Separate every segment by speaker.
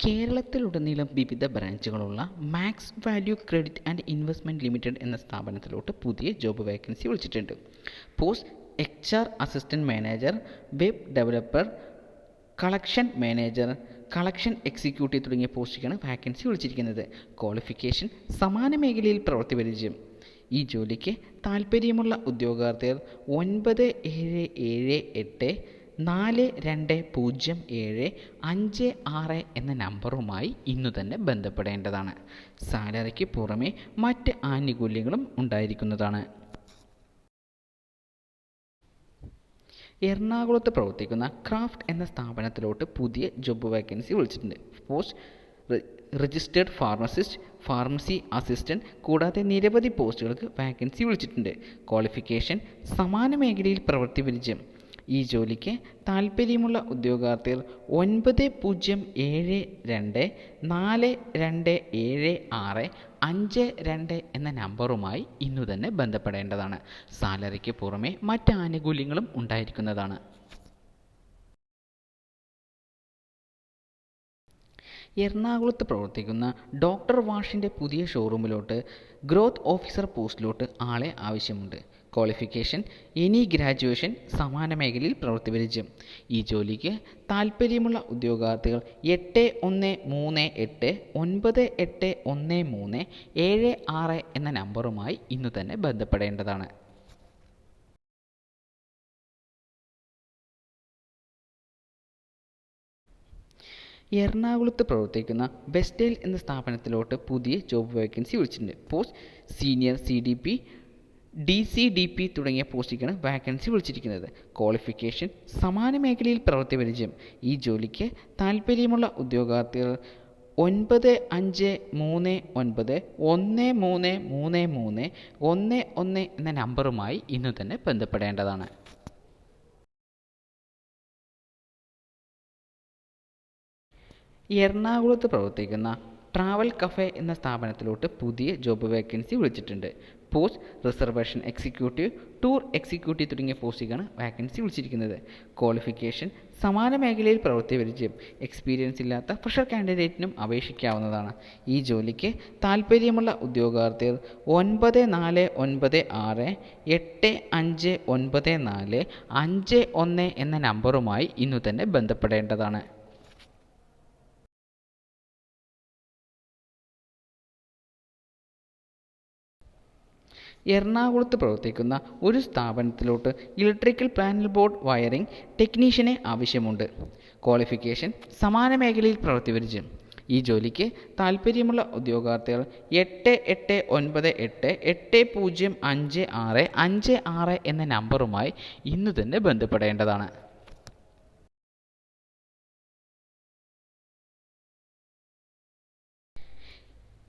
Speaker 1: കേരളത്തിലുടനീളം വിവിധ ബ്രാഞ്ചുകളുള്ള max value credit and investment limited എന്ന സ്ഥാപനത്തിലോട്ട് പുതിയ ജോബ് വേക്കൻസി വിളിച്ചിട്ടുണ്ട്. Post H R assistant manager web developer collection manager collection executive തുടങ്ങിയ പോസ്റ്റിലേക്കാണ് വാക്കൻസി വിളിച്ചിരിക്കുന്നത്. ക്വാളിഫിക്കേഷൻ സമാന മേഖലയിൽ പ്രവൃത്തി പരിചയം. ഈ ജോലിക്ക് താൽപ്പര്യമുള്ള ഉദ്യോഗാർത്ഥികൾ ഒൻപത് ഏഴ് ഏഴ് എട്ട് നാല് രണ്ട് പൂജ്യം ഏഴ് അഞ്ച് ആറ് എന്ന നമ്പറുമായി ഇന്നു തന്നെ ബന്ധപ്പെടേണ്ടതാണ്. സാലറിക്ക് പുറമെ മറ്റ് ആനുകൂല്യങ്ങളും ഉണ്ടായിരിക്കുന്നതാണ്. എറണാകുളത്ത് പ്രവർത്തിക്കുന്ന ക്രാഫ്റ്റ് എന്ന സ്ഥാപനത്തിലോട്ട് പുതിയ ജോബ് വേക്കൻസി വിളിച്ചിട്ടുണ്ട്. Post registered pharmacist pharmacy assistant കൂടാതെ നിരവധി പോസ്റ്റുകൾക്ക് വാക്കൻസി വിളിച്ചിട്ടുണ്ട്. ക്വാളിഫിക്കേഷൻ സമാന മേഖലയിൽ പ്രവൃത്തി പരിചയം. ഈ ജോലിക്ക് താൽപ്പര്യമുള്ള ഉദ്യോഗാർത്ഥികൾ ഒൻപത് പൂജ്യം ഏഴ് രണ്ട് നാല് രണ്ട് ഏഴ് ആറ് അഞ്ച് രണ്ട് എന്ന നമ്പറുമായി ഇന്നു തന്നെ ബന്ധപ്പെടേണ്ടതാണ്. സാലറിക്ക് പുറമെ മറ്റ് ആനുകൂല്യങ്ങളും ഉണ്ടായിരിക്കുന്നതാണ്. എറണാകുളത്ത് പ്രവർത്തിക്കുന്ന ഡോക്ടർ വാഷിന്റെ പുതിയ ഷോറൂമിലോട്ട് ഗ്രോത്ത് ഓഫീസർ പോസ്റ്റിലോട്ട് ആളെ ആവശ്യമുണ്ട്. ക്വാളിഫിക്കേഷൻ എനി ഗ്രാജുവേഷൻ സമാന മേഖലയിൽ പ്രവൃത്തി പരിചയം ഈ ജോലിക്ക് താൽപ്പര്യമുള്ള ഉദ്യോഗാർത്ഥികൾ എട്ട് ഒന്ന് മൂന്ന് എട്ട് ഒൻപത് എട്ട് ഒന്ന് മൂന്ന് ഏഴ് ആറ് എന്ന നമ്പറുമായി ഇന്ന് തന്നെ ബന്ധപ്പെടേണ്ടതാണ്. എറണാകുളത്ത് പ്രവർത്തിക്കുന്ന ബെസ്റ്റേൽ എന്ന സ്ഥാപനത്തിലോട്ട് പുതിയ ജോബ് വേക്കൻസി വിളിച്ചിട്ടുണ്ട്. Post senior C D P D C D P തുടങ്ങിയ പോസ്റ്റിലേക്കാണ് വാക്കൻസി വിളിച്ചിരിക്കുന്നത്. ക്വാളിഫിക്കേഷൻ സമാന മേഖലയിൽ പ്രവൃത്തി പരിചയം. ഈ ജോലിക്ക് താല്പര്യമുള്ള ഉദ്യോഗാർത്ഥികൾ ഒൻപത് അഞ്ച് മൂന്ന് ഒൻപത് ഒന്ന് മൂന്ന് മൂന്ന് മൂന്ന് ഒന്ന് ഒന്ന് എന്ന നമ്പറുമായി ഇന്ന് തന്നെ ബന്ധപ്പെടേണ്ടതാണ്. എറണാകുളത്ത് പ്രവർത്തിക്കുന്ന ട്രാവൽ കഫേ എന്ന സ്ഥാപനത്തിലോട്ട് പുതിയ ജോബ് വേക്കൻസി വിളിച്ചിട്ടുണ്ട്. Post reservation executive tour executive തുടങ്ങിയ പോസ്റ്റിലാണ് വാക്കൻസി വിളിച്ചിരിക്കുന്നത്. ക്വാളിഫിക്കേഷൻ സമാന മേഖലയിൽ പ്രവൃത്തി പരിചയം എക്സ്പീരിയൻസ് ഇല്ലാത്ത ഫ്രഷർ കാൻഡിഡേറ്റിനും അപേക്ഷിക്കാവുന്നതാണ്. ഈ ജോലിക്ക് താൽപ്പര്യമുള്ള ഉദ്യോഗാർത്ഥികൾ ഒൻപത് നാല് ഒൻപത് ആറ് എട്ട് അഞ്ച് ഒൻപത് നാല് അഞ്ച് ഒന്ന് എന്ന നമ്പറുമായി ഇന്നു തന്നെ ബന്ധപ്പെടേണ്ടതാണ്. എറണാകുളത്ത് പ്രവർത്തിക്കുന്ന ഒരു സ്ഥാപനത്തിലോട്ട് ഇലക്ട്രിക്കൽ പാനൽ ബോർഡ് വയറിംഗ് ടെക്നീഷ്യനെ ആവശ്യമുണ്ട്. ക്വാളിഫിക്കേഷൻ സമാന മേഖലയിൽ പ്രവർത്തിവരിച്ച്. ഈ ജോലിക്ക് താൽപ്പര്യമുള്ള ഉദ്യോഗാർത്ഥികൾ എട്ട് എട്ട് ഒൻപത് എട്ട് എട്ട് പൂജ്യം അഞ്ച് ആറ് അഞ്ച് ആറ് എന്ന നമ്പറുമായി ഇന്ന് തന്നെ ബന്ധപ്പെടേണ്ടതാണ്.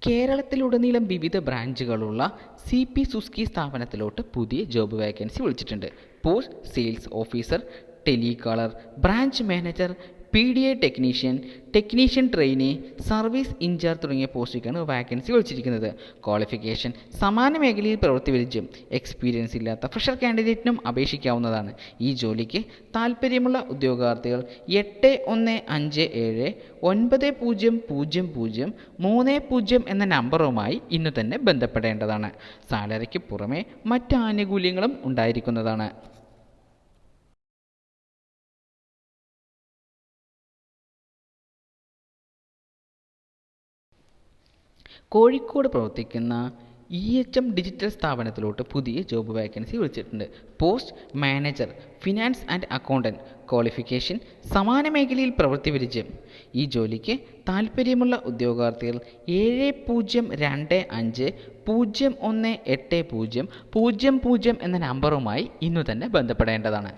Speaker 1: കേരളത്തിലുടനീളം വിവിധ ബ്രാഞ്ചുകളുള്ള സി പി സുസ്കി സ്ഥാപനത്തിലോട്ട് പുതിയ ജോബ് വേക്കൻസി വിളിച്ചിട്ടുണ്ട്. Post sales officer telecaller branch manager P D A technician technician trainee service incharge തുടങ്ങിയ പോസ്റ്റിലേക്കാണ് വാക്കൻസി ഒഴിച്ചിരിക്കുന്നത് ക്വാളിഫിക്കേഷൻ സമാന മേഖലയിൽ പ്രവൃത്തി പരിചയം എക്സ്പീരിയൻസ് ഇല്ലാത്ത ഫ്രഷർ കാൻഡിഡേറ്റിനും അപേക്ഷിക്കാവുന്നതാണ്. ഈ ജോലിക്ക് താൽപ്പര്യമുള്ള ഉദ്യോഗാർത്ഥികൾ എട്ട് ഒന്ന് അഞ്ച് ഏഴ് ഒൻപത് പൂജ്യം പൂജ്യം പൂജ്യം മൂന്ന് പൂജ്യം എന്ന നമ്പറുമായി ഇന്ന് തന്നെ ബന്ധപ്പെടേണ്ടതാണ്. സാലറിക്ക് പുറമെ മറ്റ് ആനുകൂല്യങ്ങളും ഉണ്ടായിരിക്കുന്നതാണ്. കോഴിക്കോട് പ്രവർത്തിക്കുന്ന ഇ എച്ച് എം ഡിജിറ്റൽ സ്ഥാപനത്തിലോട്ട് പുതിയ ജോബ് വാക്കൻസി വിളിച്ചിട്ടുണ്ട്. Post manager finance and accountant qualification സമാന മേഖലയിൽ പ്രവൃത്തി പരിചയം ഈ ജോലിക്ക് താൽപ്പര്യമുള്ള ഉദ്യോഗാർത്ഥികൾ ഏഴ് പൂജ്യം രണ്ട് അഞ്ച് പൂജ്യം ഒന്ന് എട്ട് പൂജ്യം പൂജ്യം പൂജ്യം എന്ന നമ്പറുമായി ഇന്നു തന്നെ ബന്ധപ്പെടേണ്ടതാണ്.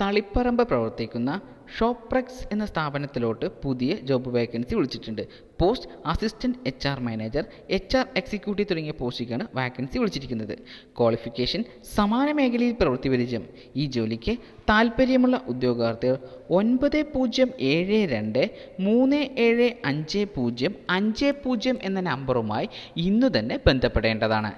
Speaker 1: തളിപ്പറമ്പ് പ്രവർത്തിക്കുന്ന ഷോപ്രക്സ് എന്ന സ്ഥാപനത്തിലോട്ട് പുതിയ ജോബ് വേക്കൻസി വിളിച്ചിട്ടുണ്ട്. Post assistant H R manager H R executive തുടങ്ങിയ പോസ്റ്റിലേക്കാണ് വാക്കൻസി വിളിച്ചിരിക്കുന്നത്. ക്വാളിഫിക്കേഷൻ സമാന മേഖലയിൽ പ്രവൃത്തി പരിചയം ഈ ജോലിക്ക് താല്പര്യമുള്ള ഉദ്യോഗാർത്ഥികൾ ഒൻപത് പൂജ്യം ഏഴ് രണ്ട് മൂന്ന് ഏഴ് അഞ്ച് പൂജ്യം അഞ്ച് പൂജ്യം എന്ന നമ്പറുമായി ഇന്നു തന്നെ ബന്ധപ്പെടേണ്ടതാണ്.